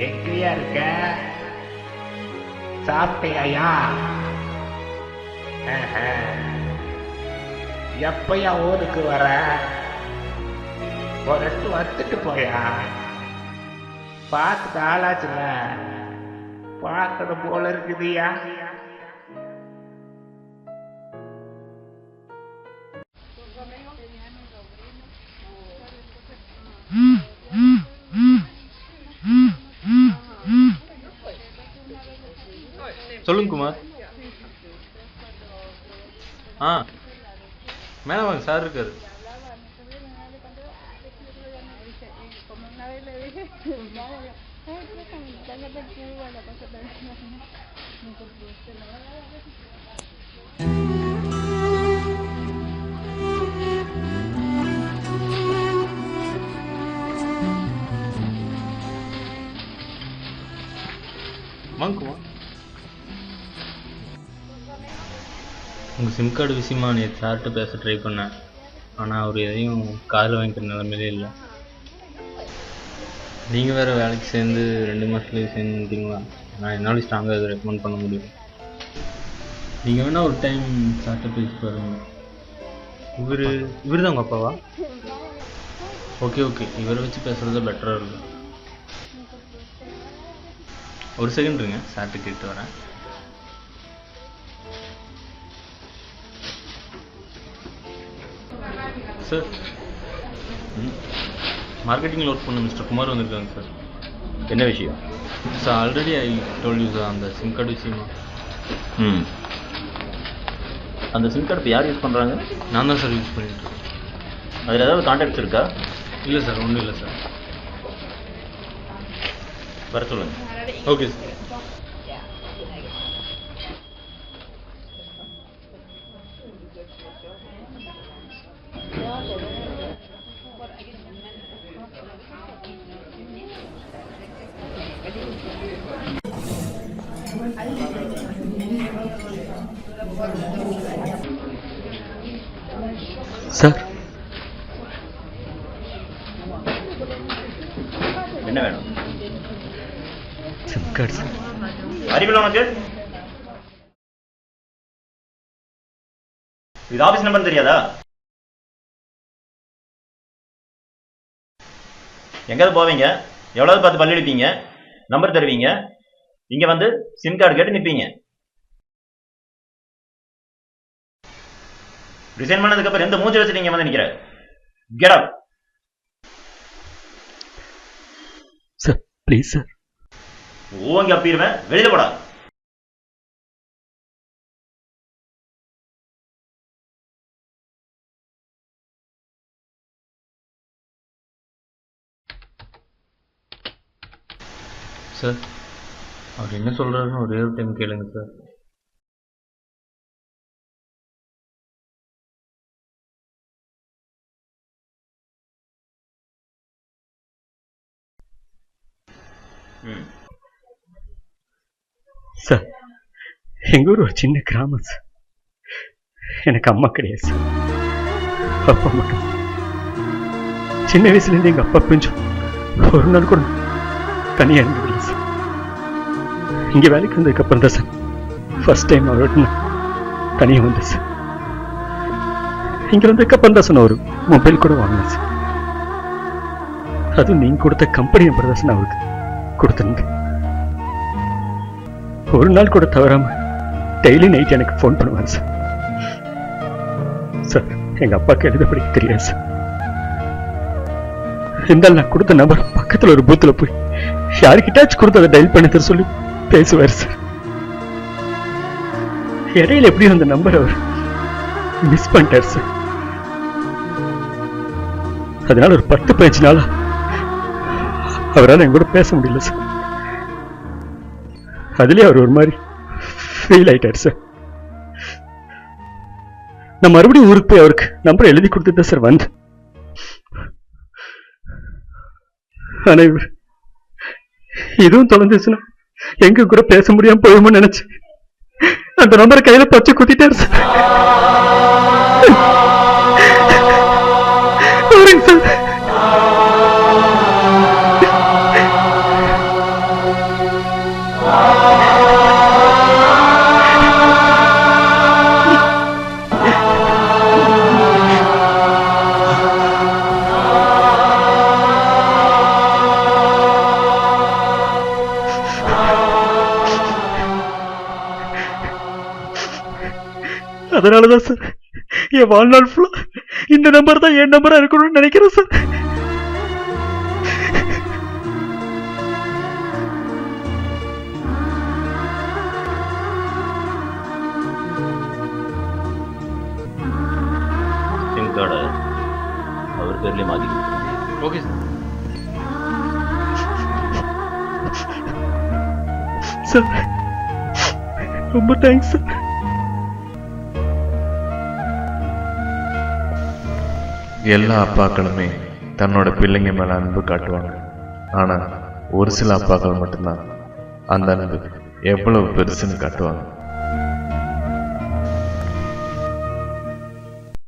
எங்கேயா இருக்க? சாப்பிட்டையா எப்பயா ஊருக்கு வர? ஒரு ரெண்டு வந்துட்டு போயா? பார்த்துட்டு ஆளாச்சுல. பார்க்கணும் போல இருக்குதுயா? சொல்லுங்க குமார் ஆ மேலே வாங்க சார் இருக்காரு வாங்க உங்கள் சிம் கார்டு விஷயமா நேற்று சார்கிட்ட பேச ட்ரை பண்ணேன் ஆனால் அவர் எதையும் காதில் வாங்கிக்கிற நிலமையிலே இல்லை. நீங்கள் வேறு வேலைக்கு சேர்ந்து ரெண்டு மாதத்துலேயே சேர்ந்துட்டீங்களா நான் என்னால் ஸ்ட்ராங்காக இதை ரெக்கமெண்ட் பண்ண முடியும் நீங்கள் வேணால் ஒரு டைம் சார்கிட்ட பேசி பாருங்க. இவர் இவர் தான் உங்கள் அப்பாவா? ஓகே ஓகே இவரை வச்சு பேசுகிறது பெட்டராக இருக்கும். ஒரு செகண்ட் இருங்க. சார்கிட்ட கேட்டு வரேன். சார். மார்க்கெட்டிங்கில் ஒர்க் பண்ண மிஸ்டர் குமார் வந்திருக்காங்க சார். என்ன விஷயம்? Sir already I told you sir அந்த சிம் கார்டு விஷயமா. ம். அந்த சிம் கார்டு இப்போ யார் யூஸ் பண்ணுறாங்க நான் தான் சார் யூஸ் பண்ணிட்டு இருக்கேன். அதில் ஏதாவது கான்டாக்ட்ஸ் இருக்கா? இல்லை சார் ஒன்றும் இல்லை சார் வர சொல்லுங்க. Okay sir sir. என்ன வேணும்? Sim card sir. அறிவில் உனக்கு? இது ஆஃபீஸ் நம்பர் தெரியாதா? எங்கேயாவது போவீங்க? எவ்வளவு பார்த்து பள்ளி அடிப்பீங்க நம்பர் தருவீங்க? இங்க வந்து சிம் கார்டு கேட்டு நிப்பீங்க. ரிசைன் பண்ணதுக்கு அப்புறம் எந்த மூஞ்சி வச்சு நீங்க வந்து நிக்கிற? Get up sir please sir ஓங்கி அப்பிடுவேன் வெளியில போடா. சார் அவர் என்ன சொல்கிறாருன்னு ஒரே ஒரு டைம் கேளுங்க சார் சார் எங்கள் ஊர் ஒரு சின்ன கிராமம் சார் எனக்கு அம்மா கிடையாது சார் அப்பா மட்டும் சின்ன வயசுலேருந்து எங்கள் அப்பா பிரிஞ்சு ஒரு நாள் கூட தனியாக இருந்ததில்லை சார் இங்கே வேலைக்கு வந்ததுக்கப்புறம் தான் சார். ஃபர்ஸ்ட் டைம் அவரோட தனியாக வந்தேன் சார். இங்கே வந்ததுக்கப்புறம் தான் சார் நான் ஒரு மொபைல் கூட வாங்கினேன் சார். அதுவும் நீங்கள் கொடுத்த கம்பெனி நம்பர் தான் சார் அவருக்கு கொடுத்துருங்க ஒரு நாள் கூட தவறாமல் டெய்லி நைட் எனக்கு ஃபோன் பண்ணுவாங்க சார். சார் எங்கள் அப்பாவுக்கு எழுத படிக்க தெரியாது சார். இருந்தாலும் நான் கொடுத்த நம்பர் பக்கத்தில் ஒரு பூத்தில் போய் யாருக்கிட்டாச்சும் கொடுத்து அதை டைல் பண்ணி தர சொல்லி பேசுவார் சார் இடையில எப்படி அந்த நம்பர் அவர்? மிஸ் பண்ணிட்டார் சார் அதனால ஒரு பத்து பதினஞ்சு நாளா அவரால் என் கூட பேச முடியல சார் அதுலயே அவர் ஒரு மாதிரி ஃபெயில் ஆயிட்டார் சார் நான் மறுபடியும் ஊருக்கு போய் அவருக்கு நம்பர் எழுதி கொடுத்துட்டு சார் வந்து ஆனா இவர் இதுவும் தொலைஞ்சிச்சுன்னா எங்க கூட பேச முடியாம போயுமோ நினைச்சு. அந்த நம்பரை கையில பச்சை குத்திட்டாரு சார். பாருங்க சார் அதனால தான் சார் என் வாழ்நாள் ஃபுல்லா இந்த நம்பர் தான் என் நம்பரா இருக்கணும்னு நினைக்கிறேன் சார். சிம் கார்டை அவர் பேர்லேயே மாற்றிக்கிட்டு ஓகே சார். சார் ரொம்ப தேங்க்ஸ் சார். எல்லா அப்பாக்களுமே தன்னோட பிள்ளைங்க மேலே அன்பு காட்டுவாங்க. ஆனால் ஒரு சில அப்பாக்கள் மட்டும்தான் அந்த அன்பு எவ்வளவு பெருசுன்னு காட்டுவாங்க.